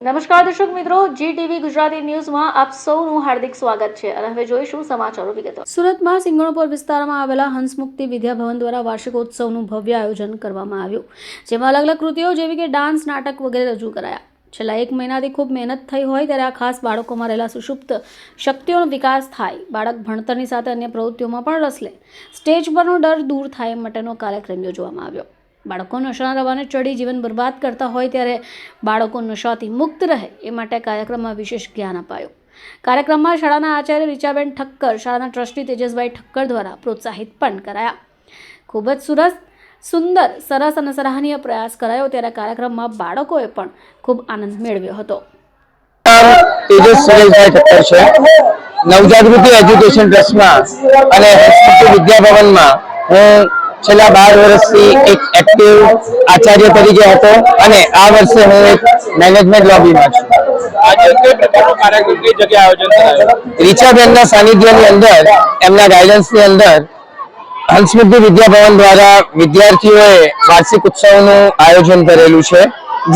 નમસ્કાર દર્શક મિત્રો જી ટીવી ગુજરાતી ન્યૂઝમાં આપ સૌનું હાર્દિક સ્વાગત છે અને હવે જોઈશું સમાચારો વિગતો. સુરતમાં સિંગણપુર વિસ્તારમાં આવેલા હંસમુક્તિ વિદ્યાભવન દ્વારા વાર્ષિકોત્સવનું ભવ્ય આયોજન કરવામાં આવ્યું, જેમાં અલગ અલગ કૃતિઓ જેવી કે ડાન્સ, નાટક વગેરે રજૂ કરાયા. છેલ્લા એક મહિનાથી ખૂબ મહેનત થઈ હોય ત્યારે આ ખાસ બાળકોમાં રહેલા સુષુપ્ત શક્તિઓનો વિકાસ થાય, બાળક ભણતરની સાથે અન્ય પ્રવૃત્તિઓમાં પણ રસ લે. સ્ટેજ પરનો ડર દૂર થાય માટેનો કાર્યક્રમ યોજવામાં આવ્યો. બાળકો નશાના રવાને ચડી જીવન બરબાદ કરતા હોય ત્યારે બાળકો નશાથી મુક્ત રહે એ માટે કાર્યક્રમમાં વિશેષ જ્ઞાન અપાયું. કાર્યક્રમમાં શાળાના આચાર્ય રીચાબેન ઠક્કર, શાળાના ટ્રસ્ટી તેજસભાઈ ઠક્કર દ્વારા પ્રોત્સાહિત પણ કરાયા. ખૂબ જ સુરસ, સુંદર, સરસ અને સરાહનીય પ્રયાસ કરાયો ત્યારે કાર્યક્રમમાં બાળકોએ પણ ખૂબ આનંદ મેળવ્યો હતો. નવજાગૃતિ એજ્યુકેશન ટ્રસ્ટમાં અને વિદ્યાભવનમાં હું છેલ્લા બાર વર્ષથી એક એક્ટિવ આચાર્ય તરીકે હતો અને આ વર્ષે હું એક મેનેજમેન્ટ લોબીમાં છું. રીચાબેનના સાનિધ્યની અંદર એમના ગાઈડન્સની અંદર હંસમુદ્ધિ વિદ્યાભવન દ્વારા વિદ્યાર્થીઓએ વાર્ષિક ઉત્સવનું આયોજન કરેલું છે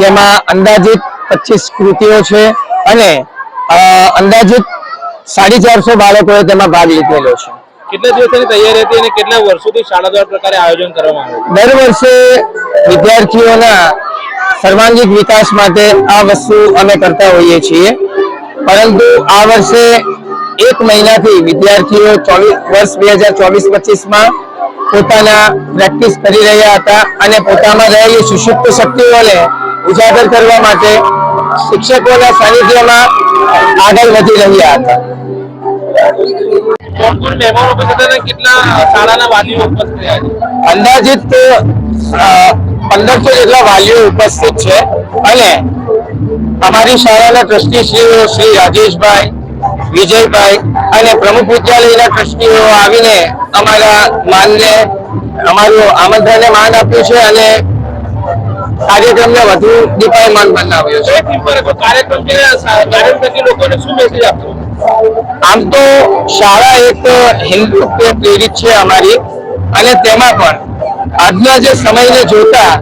જેમાં અંદાજિત પચીસ કૃતિઓ છે અને અંદાજિત સાડી ચારસો બાળકોએ તેમાં ભાગ લીધેલો છે. કેટલા દિવસની તૈયારી હતી અને કેટલા વર્ષોથી શાળા દ્વારા પ્રકારે આયોજન કરવામાં આવ્યું દર વર્ષે વિદ્યાર્થીઓના સર્વાંગીક વિકાસ માટે આ વસ્તુ અમે કરતા હોઈએ છીએ. પરંતુ આ વર્ષે એક મહિનાથી વિદ્યાર્થીઓ ચોવીસ, વર્ષ બે હજાર ચોવીસ પચીસમાં પોતાના પ્રેક્ટિસ કરી રહ્યા હતા અને પોતામાં રહેલી સુષુપ્ત શક્તિઓને ઉજાગર કરવા માટે શિક્ષકોના સાનિધ્યમાં આગળ વધી રહ્યા હતા. કોણ કોણ મહેમાનો ઉપસ્થિત અને કેટલા શાળાના વાલીઓ ઉપસ્થિત રહ્યા છે? અંદાજિત પંદરસો જેટલા વાલીઓ ઉપસ્થિત છે. અને અમારી શાળાના ટ્રસ્ટીશ્રીઓ શ્રી રાજેશભાઈ વિજયભાઈ અને પ્રમુખ વિદ્યાલયના ટ્રસ્ટીઓ આવીને અમારા માનને અમારું આમંત્રણને માન આપ્યું છે અને કાર્યક્રમને વધુ દીપાયમાન બનાવ્યો છે. કાર્યક્રમ લોકોને શું મેસેજ આપશો? આમ તો શાળા એક હિન્દુ પ્રેરિત છે અમારી. અને તેમાં પણ આજના જે સમયને જોતા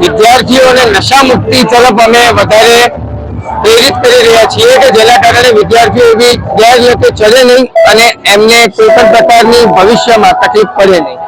વિદ્યાર્થીઓને નશા મુક્તિ તરફ અમે વધારે પ્રેરિત કરી રહ્યા છીએ કે જેના કારણે વિદ્યાર્થીઓ બી ગેરલોકે ચડે નહીં અને એમને કોઈ પણ પ્રકારની ભવિષ્યમાં તકલીફ પડે નહીં.